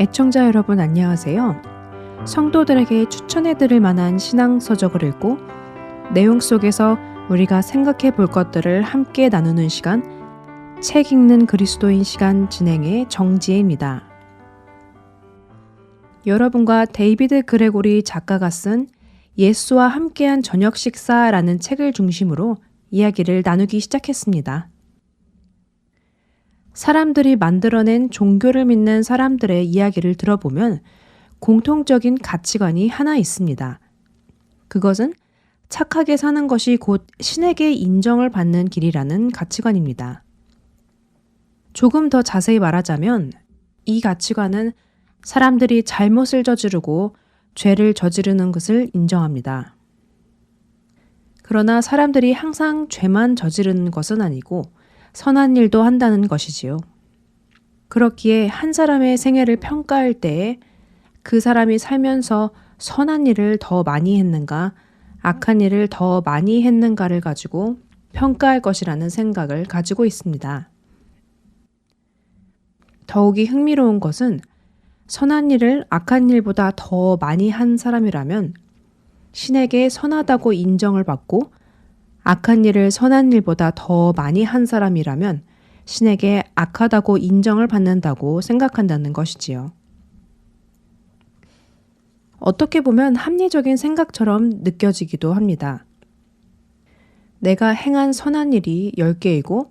애청자 여러분 안녕하세요. 성도들에게 추천해드릴 만한 신앙 서적을 읽고 내용 속에서 우리가 생각해 볼 것들을 함께 나누는 시간, 책 읽는 그리스도인 시간 진행의 정지혜입니다. 여러분과 데이비드 그레고리 작가가 쓴 예수와 함께한 저녁 식사라는 책을 중심으로 이야기를 나누기 시작했습니다. 사람들이 만들어낸 종교를 믿는 사람들의 이야기를 들어보면 공통적인 가치관이 하나 있습니다. 그것은 착하게 사는 것이 곧 신에게 인정을 받는 길이라는 가치관입니다. 조금 더 자세히 말하자면 이 가치관은 사람들이 잘못을 저지르고 죄를 저지르는 것을 인정합니다. 그러나 사람들이 항상 죄만 저지르는 것은 아니고 선한 일도 한다는 것이지요. 그렇기에 한 사람의 생애를 평가할 때에 그 사람이 살면서 선한 일을 더 많이 했는가, 악한 일을 더 많이 했는가를 가지고 평가할 것이라는 생각을 가지고 있습니다. 더욱이 흥미로운 것은 선한 일을 악한 일보다 더 많이 한 사람이라면 신에게 선하다고 인정을 받고 악한 일을 선한 일보다 더 많이 한 사람이라면 신에게 악하다고 인정을 받는다고 생각한다는 것이지요. 어떻게 보면 합리적인 생각처럼 느껴지기도 합니다. 내가 행한 선한 일이 10개이고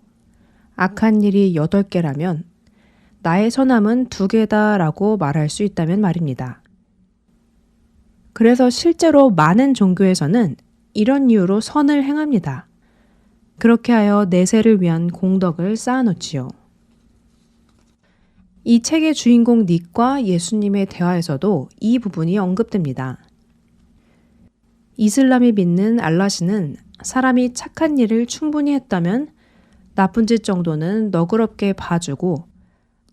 악한 일이 8개라면 나의 선함은 2개다라고 말할 수 있다면 말입니다. 그래서 실제로 많은 종교에서는 이런 이유로 선을 행합니다. 그렇게 하여 내세를 위한 공덕을 쌓아놓지요. 이 책의 주인공 닉과 예수님의 대화에서도 이 부분이 언급됩니다. 이슬람이 믿는 알라시는 사람이 착한 일을 충분히 했다면 나쁜 짓 정도는 너그럽게 봐주고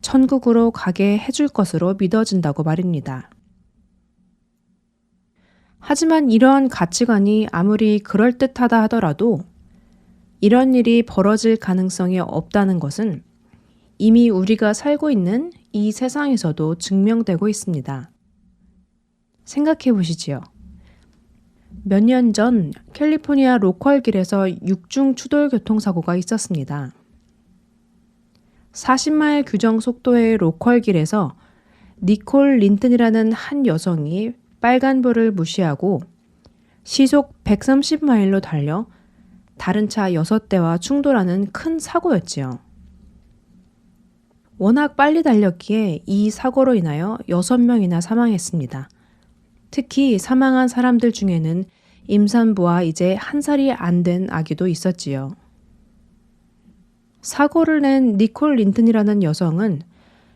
천국으로 가게 해줄 것으로 믿어진다고 말입니다. 하지만 이러한 가치관이 아무리 그럴듯하다 하더라도 이런 일이 벌어질 가능성이 없다는 것은 이미 우리가 살고 있는 이 세상에서도 증명되고 있습니다. 생각해 보시지요. 몇 년 전 캘리포니아 로컬 길에서 육중 추돌 교통사고가 있었습니다. 40마일 규정 속도의 로컬 길에서 니콜 린튼이라는 한 여성이 빨간불을 무시하고 시속 130마일로 달려 다른 차 6대와 충돌하는 큰 사고였지요. 워낙 빨리 달렸기에 이 사고로 인하여 6명이나 사망했습니다. 특히 사망한 사람들 중에는 임산부와 이제 한 살이 안 된 아기도 있었지요. 사고를 낸 니콜 린튼이라는 여성은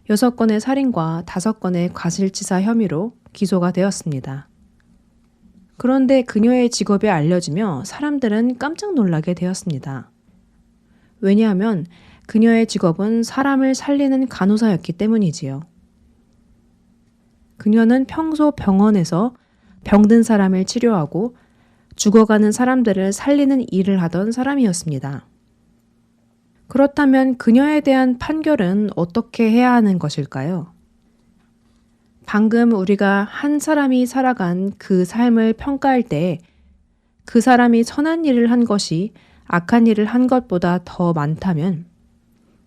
6건의 살인과 5건의 과실치사 혐의로 기소가 되었습니다. 그런데 그녀의 직업이 알려지며 사람들은 깜짝 놀라게 되었습니다. 왜냐하면 그녀의 직업은 사람을 살리는 간호사였기 때문이지요. 그녀는 평소 병원에서 병든 사람을 치료하고 죽어가는 사람들을 살리는 일을 하던 사람이었습니다. 그렇다면 그녀에 대한 판결은 어떻게 해야 하는 것일까요? 방금 우리가 한 사람이 살아간 그 삶을 평가할 때 그 사람이 선한 일을 한 것이 악한 일을 한 것보다 더 많다면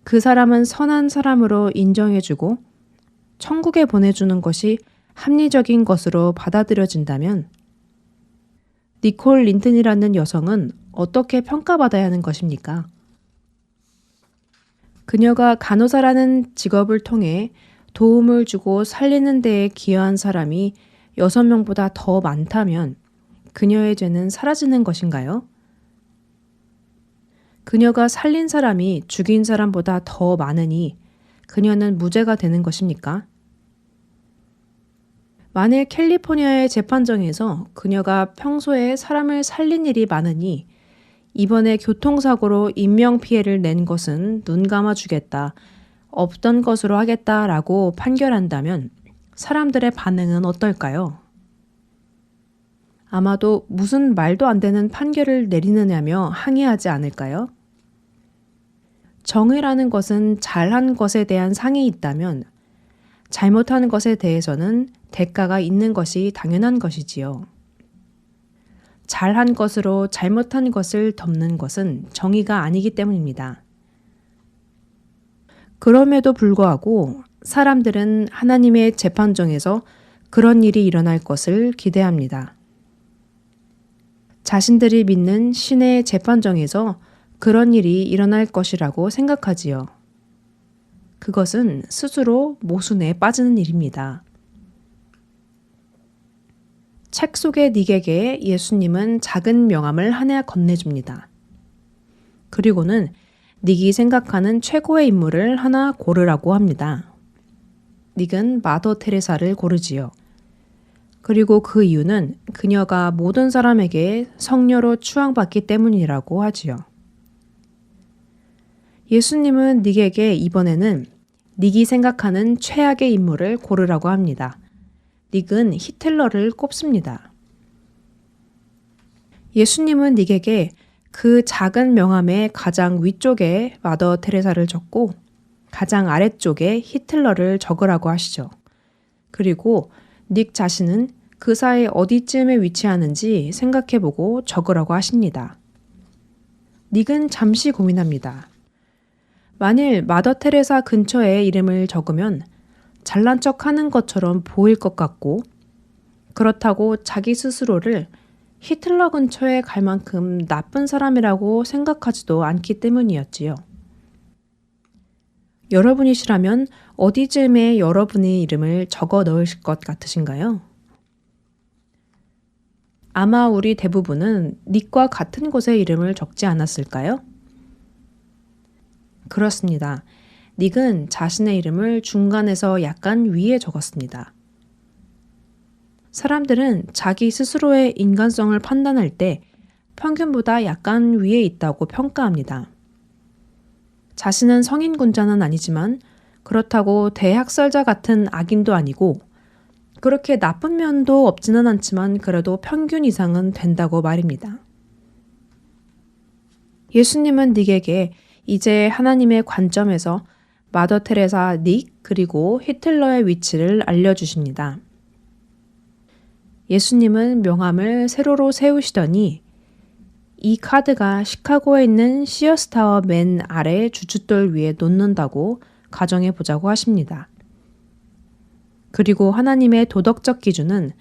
그 사람은 선한 사람으로 인정해주고 천국에 보내주는 것이 합리적인 것으로 받아들여진다면 니콜 린튼이라는 여성은 어떻게 평가받아야 하는 것입니까? 그녀가 간호사라는 직업을 통해 도움을 주고 살리는 데에 기여한 사람이 6명보다 더 많다면 그녀의 죄는 사라지는 것인가요? 그녀가 살린 사람이 죽인 사람보다 더 많으니 그녀는 무죄가 되는 것입니까? 만일 캘리포니아의 재판정에서 그녀가 평소에 사람을 살린 일이 많으니 이번에 교통사고로 인명피해를 낸 것은 눈 감아 주겠다. 없던 것으로 하겠다라고 판결한다면 사람들의 반응은 어떨까요? 아마도 무슨 말도 안 되는 판결을 내리느냐며 항의하지 않을까요? 정의라는 것은 잘한 것에 대한 상이 있다면 잘못한 것에 대해서는 대가가 있는 것이 당연한 것이지요. 잘한 것으로 잘못한 것을 덮는 것은 정의가 아니기 때문입니다. 그럼에도 불구하고 사람들은 하나님의 재판정에서 그런 일이 일어날 것을 기대합니다. 자신들이 믿는 신의 재판정에서 그런 일이 일어날 것이라고 생각하지요. 그것은 스스로 모순에 빠지는 일입니다. 책 속의 닉에게 예수님은 작은 명함을 하나 건네줍니다. 그리고는 닉이 생각하는 최고의 인물을 하나 고르라고 합니다. 닉은 마더 테레사를 고르지요. 그리고 그 이유는 그녀가 모든 사람에게 성녀로 추앙받기 때문이라고 하지요. 예수님은 닉에게 이번에는 닉이 생각하는 최악의 인물을 고르라고 합니다. 닉은 히틀러를 꼽습니다. 예수님은 닉에게 그 작은 명함의 가장 위쪽에 마더 테레사를 적고 가장 아래쪽에 히틀러를 적으라고 하시죠. 그리고 닉 자신은 그 사이 어디쯤에 위치하는지 생각해보고 적으라고 하십니다. 닉은 잠시 고민합니다. 만일 마더 테레사 근처에 이름을 적으면 잘난 척 하는 것처럼 보일 것 같고, 그렇다고 자기 스스로를 히틀러 근처에 갈 만큼 나쁜 사람이라고 생각하지도 않기 때문이었지요. 여러분이시라면 어디쯤에 여러분의 이름을 적어 넣으실 것 같으신가요? 아마 우리 대부분은 닉과 같은 곳에 이름을 적지 않았을까요? 그렇습니다. 닉은 자신의 이름을 중간에서 약간 위에 적었습니다. 사람들은 자기 스스로의 인간성을 판단할 때 평균보다 약간 위에 있다고 평가합니다. 자신은 성인군자는 아니지만 그렇다고 대학살자 같은 악인도 아니고 그렇게 나쁜 면도 없지는 않지만 그래도 평균 이상은 된다고 말입니다. 예수님은 닉에게 이제 하나님의 관점에서 마더 테레사 닉 그리고 히틀러의 위치를 알려주십니다. 예수님은 명함을 세로로 세우시더니 이 카드가 시카고에 있는 시어스타워 맨 아래 주춧돌 위에 놓는다고 가정해 보자고 하십니다. 그리고 하나님의 도덕적 기준은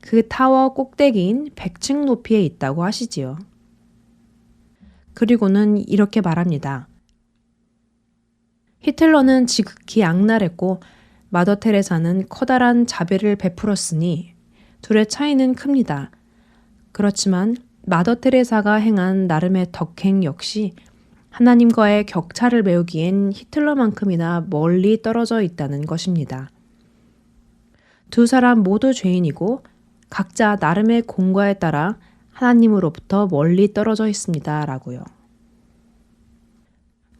그 타워 꼭대기인 100층 높이에 있다고 하시지요. 그리고는 이렇게 말합니다. 히틀러는 지극히 악랄했고 마더 테레사는 커다란 자비를 베풀었으니 둘의 차이는 큽니다. 그렇지만 마더 테레사가 행한 나름의 덕행 역시 하나님과의 격차를 메우기엔 히틀러만큼이나 멀리 떨어져 있다는 것입니다. 두 사람 모두 죄인이고 각자 나름의 공과에 따라 하나님으로부터 멀리 떨어져 있습니다. 라고요.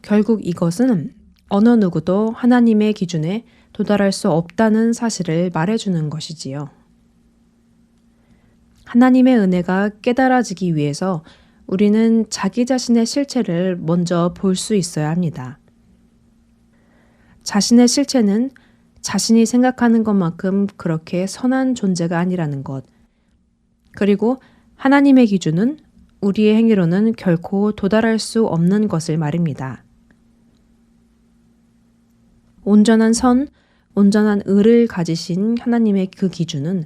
결국 이것은 어느 누구도 하나님의 기준에 도달할 수 없다는 사실을 말해주는 것이지요. 하나님의 은혜가 깨달아지기 위해서 우리는 자기 자신의 실체를 먼저 볼 수 있어야 합니다. 자신의 실체는 자신이 생각하는 것만큼 그렇게 선한 존재가 아니라는 것. 그리고 하나님의 기준은 우리의 행위로는 결코 도달할 수 없는 것을 말입니다. 온전한 선, 온전한 의를 가지신 하나님의 그 기준은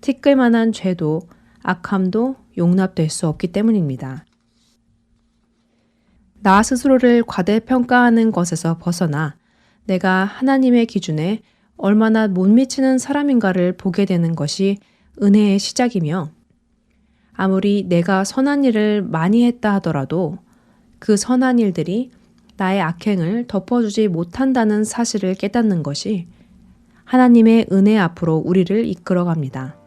티끌만한 죄도 악함도 용납될 수 없기 때문입니다. 나 스스로를 과대평가하는 것에서 벗어나 내가 하나님의 기준에 얼마나 못 미치는 사람인가를 보게 되는 것이 은혜의 시작이며 아무리 내가 선한 일을 많이 했다 하더라도 그 선한 일들이 나의 악행을 덮어주지 못한다는 사실을 깨닫는 것이 하나님의 은혜 앞으로 우리를 이끌어갑니다.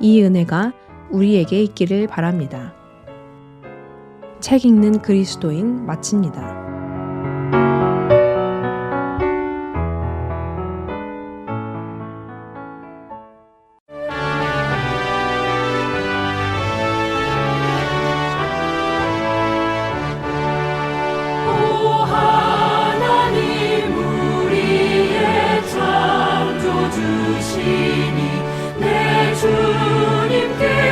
이 은혜가 우리에게 있기를 바랍니다. 책 읽는 그리스도인 마칩니다. 주시니 내 주님께